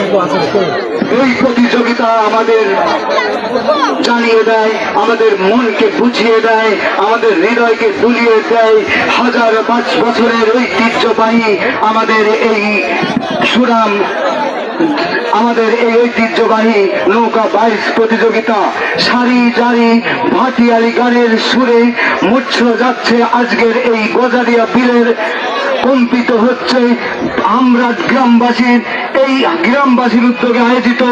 এই প্রতিযোগিতা আমাদের জানিয়ে দেয়, আমাদের মনকে বুঝিয়ে দেয়, আমাদের হৃদয়কে দেয়। হাজার পাঁচ বছরের ঐতিহ্যবাহী আমাদের এই সুনাম, আমাদের এই ঐতিহ্যবাহী নৌকা বাইশ প্রতিযোগিতা। সারি জারি ভাটিয়ালি গানের সুরে মুচ্ছ যাচ্ছে আজকের এই গজারিয়া বিলের কম্পিত হচ্ছে আমরা গ্রামবাসীর এই গ্রামবাসীর উদ্যোগে আয়োজিত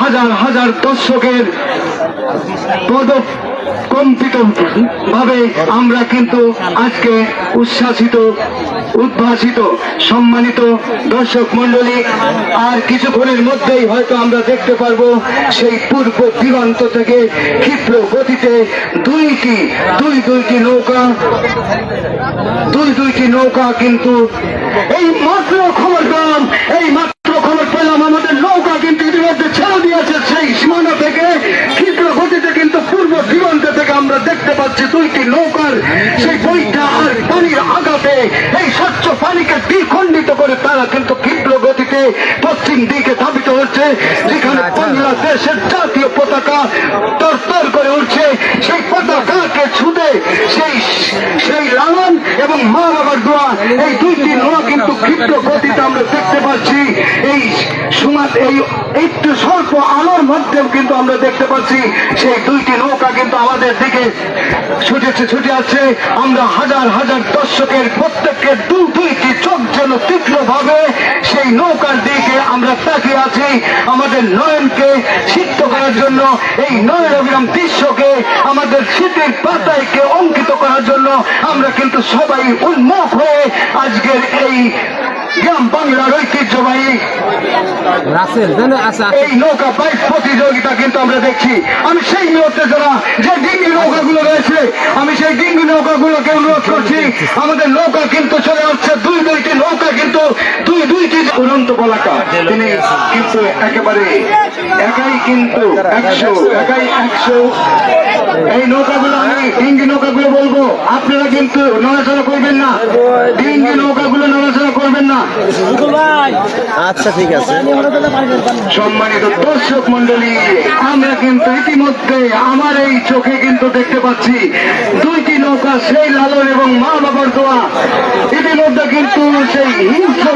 হাজার হাজার দর্শকের পদ কম্পিত ভাবে আমরা কিন্তু আজকে উচ্ছ্বাসিত, উদ্ভাসিত, সম্মানিত দর্শক মন্ডলী আর কিছুক্ষণের মধ্যেই হয়তো আমরা দেখতে পারব সেই পূর্ব দিগন্ত থেকে ক্ষিপ্র গতিতে দুইটি, দুই, দুইটি নৌকা, দুই, দুইটি নৌকা কিন্তু এই মাত্র খবর পেলাম, এই মাত্র খবর পেলাম, আমাদের নৌকা কিন্তু ইতিমধ্যে ছেড়ে দিয়েছে সেই সীমানা থেকে। দুইটি নৌকার সেই বইটা আর পানির আঘাতে এই স্বচ্ছ পানিকে দ্বিখণ্ডিত করে তারা কিন্তু ক্ষিপ্র গতিতে পশ্চিম দিকে ধাবিত হচ্ছে যেখানে বাংলাদেশের জাতীয় পতাকা তরতর করে উঠছে। সেই পতাকাকে ছুঁতে সেই সেই এবং মা বাবার দোয়া, এই দুইটি নোয়া কিন্তু ক্ষিপ্র গতিতে আমরা দেখতে পাচ্ছি। এই সুমাত, এই একটু স্বল্প আলোর মধ্যেও কিন্তু আমরা দেখতে পাচ্ছি, সেই দুইটি নৌকা কিন্তু আমাদের দিকে ছুটেছে, ছুটে আছে আমরা হাজার হাজার দর্শকের প্রত্যেকের দু দুইটি চোখ যেন তীক্ষ্ণ ভাবে সেই নৌকার দিকে আমরা তাকিয়ে আছি। আমাদের নয়নকে সিদ্ধ করার জন্য এই নয়ন অবিরাম দৃশ্যকে আমাদের স্মৃতির পাতায়কে অঙ্কিত করার জন্য আমরা কিন্তু সবাই উন্মুখ হয়ে আজকের এই গ্রাম বাংলার ঐতিহ্যবাহী জানো আচ্ছা। এই নৌকা বাইক প্রতিযোগিতা কিন্তু আমরা দেখছি। আমি সেই মুহূর্তে যারা যে ডিঙ্গি নৌকাগুলো রয়েছে আমি সেই ডিঙ্গি নৌকাগুলোকে অনুরোধ করছি। আমাদের নৌকা কিন্তু চলে আসছে দুই দুইটি নৌকা কিন্তু দুই দুইটি উড়ন্ত বলাকা তিনি কিন্তু একেবারে একাই কিন্তু একশো একাই একশো। এই নৌকাগুলো আমি ডিঙ্গি নৌকাগুলো বলব আপনারা কিন্তু নড়াচড়া করবেন না। ডিঙ্গি নৌকাগুলো নড়াচড়া করবেন না। আচ্ছা ঠিক আছে। সম্মানিত দর্শক মন্ডলী আমরা কিন্তু ইতিমধ্যে আমার এই চোখে কিন্তু দেখতে পাচ্ছি দুইটি নৌকা সেই লালন এবং মা বাবার দোয়া। ইতিমধ্যে কিন্তু সেই হিংস্র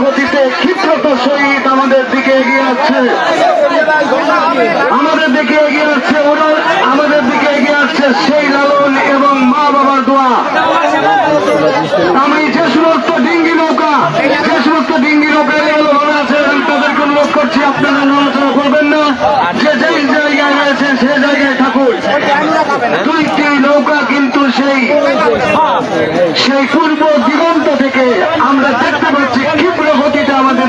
ক্ষিপ্রত শহীদ আমাদের দিকে এগিয়ে আসছে। আমাদের দিকে এগিয়ে আসছে আমাদের দিকে এগিয়ে আসছে সেই লালন এবং মা বাবার দোয়া। আমি যে সমস্ত ডিঙ্গি নৌকা, যে সমস্ত ডিঙ্গি নৌকা আছে তাদেরকে অনুরোধ করছি, আপনারা নড়াচড়া করবেন না। যে যেই জায়গায় রয়েছে সেই জায়গায় থাকুন দুইটি নৌকা কিন্তু সেই সেই পূর্ব দিগন্ত থেকে আমরা দেখতে পাচ্ছি ক্ষিপ্র গতিতে আমাদের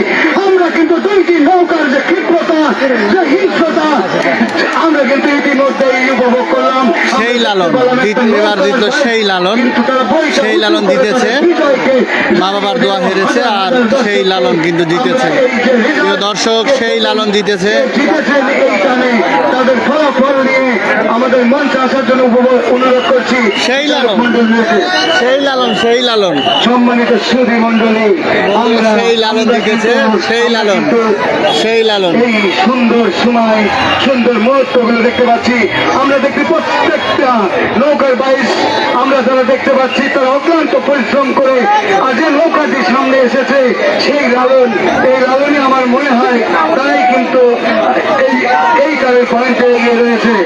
নৌকার যে ক্ষিপ্রতা যে হিংস্রতা আমরা কিন্তু ইতিমধ্যেই উপভোগ করলাম। সেই লালন এবার দিত সেই লালন। সেই লালন দিতেছে। মা বাবার দোয়া হেরেছে আর সেই লালন কিন্তু জিতেছে প্রিয় দর্শক সেই লালন তাদের ফলাফল নিয়ে আমাদের মঞ্চে আসার জন্য অনুরোধ করছি। সেই লালন। সেই লালন সেই লালন। সম্মানিত সুদী মন্ডলী আমরা লালন কিন্তু- সেই লালন সেই লালন। সুন্দর সময়, সুন্দর মুহূর্তগুলো দেখতে পাচ্ছি। আমরা দেখতে প্রত্যেকটা নৌকার বাইশ, আমরা যারা দেখতে পাচ্ছি, তারা অক্লান্ত পরিশ্রম করে আর যে নৌকাটি সামনে এসেছে, সেই লালন, এই লালনই আমার মনে হয় তারাই কিন্তু এই এই কারের পয়েন্টে এগিয়ে রয়েছে।